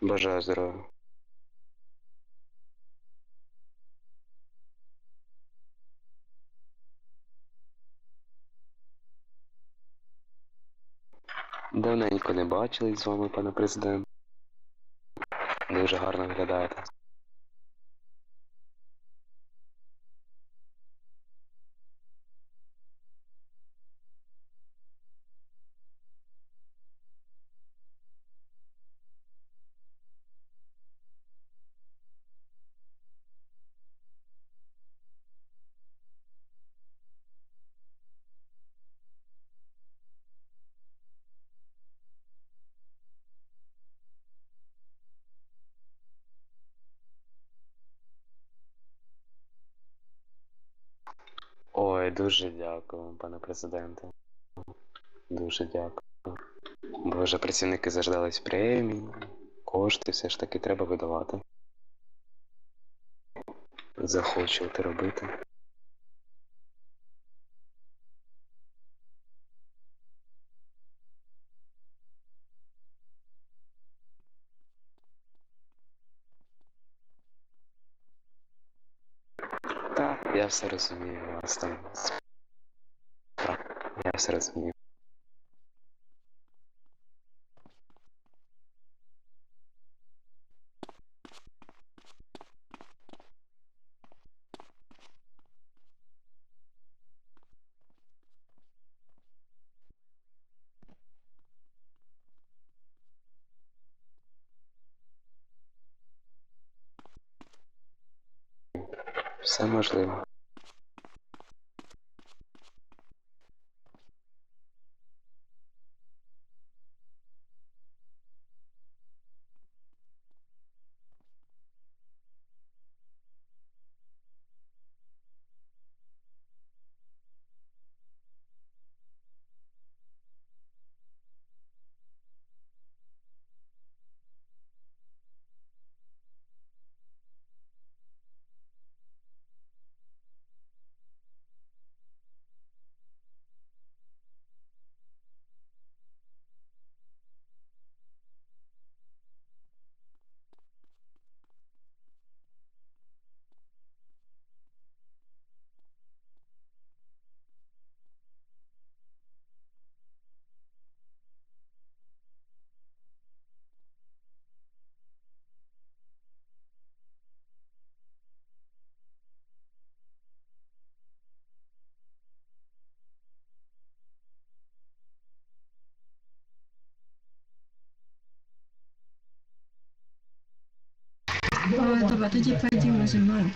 Бажаю здоров'я. Давненько не бачились з вами, пане президент. Дуже гарно виглядаєте. Ой, дуже дякую, пане президенте. Дуже дякую. Боже, працівники заждались премії, кошти все ж таки треба видавати. Захочувати робити. Так, я все розумію, вас там. Я все розумію. Все можливо. А, Добре, тоді пойдімо зі мною.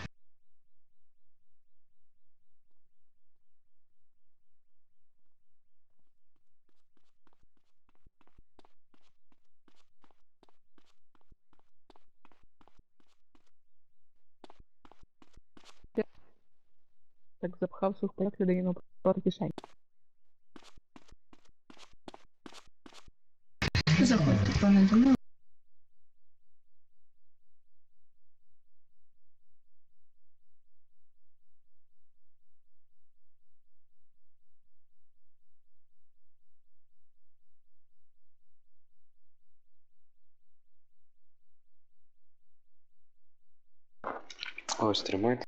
Так запхав сухпайок людину проти кишень. Заходьте, пане Димо. Ось тримайте.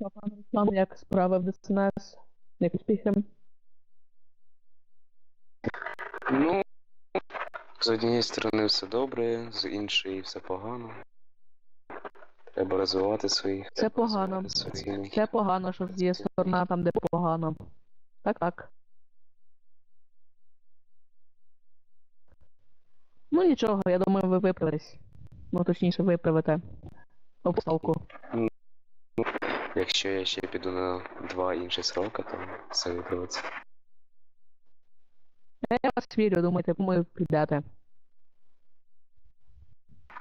А пан Руслан, як справи в ДСНС? Як успіхи? Ну, з однієї сторони все добре, з іншої все погано. Треба розвивати своїх. Це погано. своїх. Це погано, що є сторона там, де погано. Так, так. Ну нічого, я думаю, ви виправитесь. Ну, точніше, виправите обставку. Якщо я ще піду на два інші сроки, то все виправиться. Я вас вірю, думаєте, ми підете.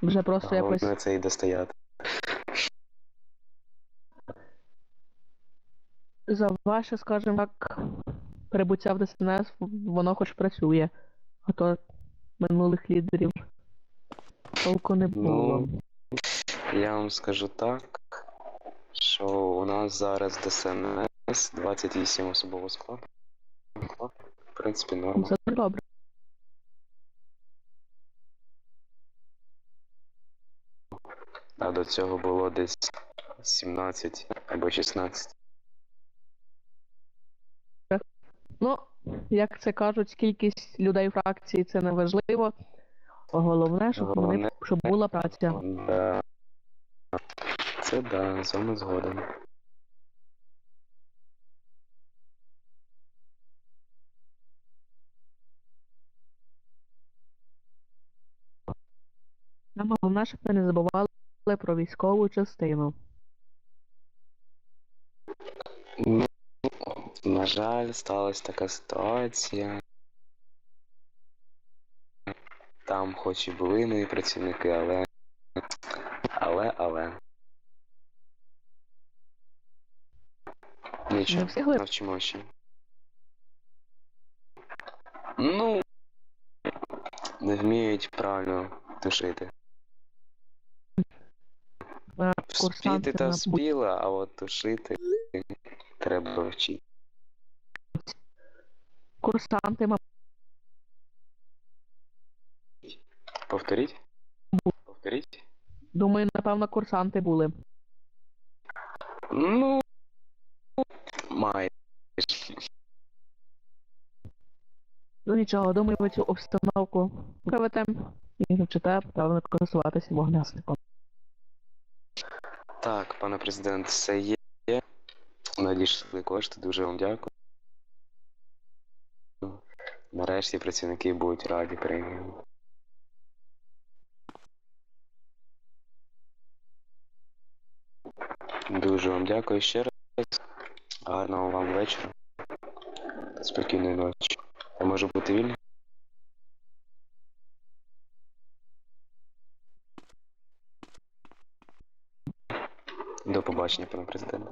Вже просто якось. Це і достояти. За ваше, скажімо так, прибуття в ДСНС, воно хоч працює. А то минулих лідерів Толку не було. Я вам скажу так, що у нас зараз ДСНС 28 особового складу. В принципі, норма. Цього було десь 17 або 16. Ну, як це кажуть, кількість людей фракції це не важливо. Головне, щоб вони щоб була праця. Да. Це да, з вами згоден. Нам головне, щоб ми не забували про військову частину. Ну, на жаль, сталася така ситуація. Там хоч і були мої працівники, але. Але, але. Не Нічого, встигли? навчимо ще. Ну. Не вміють правильно тушити. Спіти та спіла, а от тушити треба вчити. курсанти, мабуть, Повторіть? Повторіть? думаю, напевно, курсанти були. Ну. Майже. Ну нічого, думаю, ви цю обстановку виправите і навчите правильно користуватися вогнесником. Так, пане президент, все є. Надійшли кошти, дуже вам дякую. Нарешті працівники будуть раді премії. Дуже вам дякую ще раз. Гарного вам вечора. Спокійної ночі. Я можу бути вільний? До побачення, пане президенте.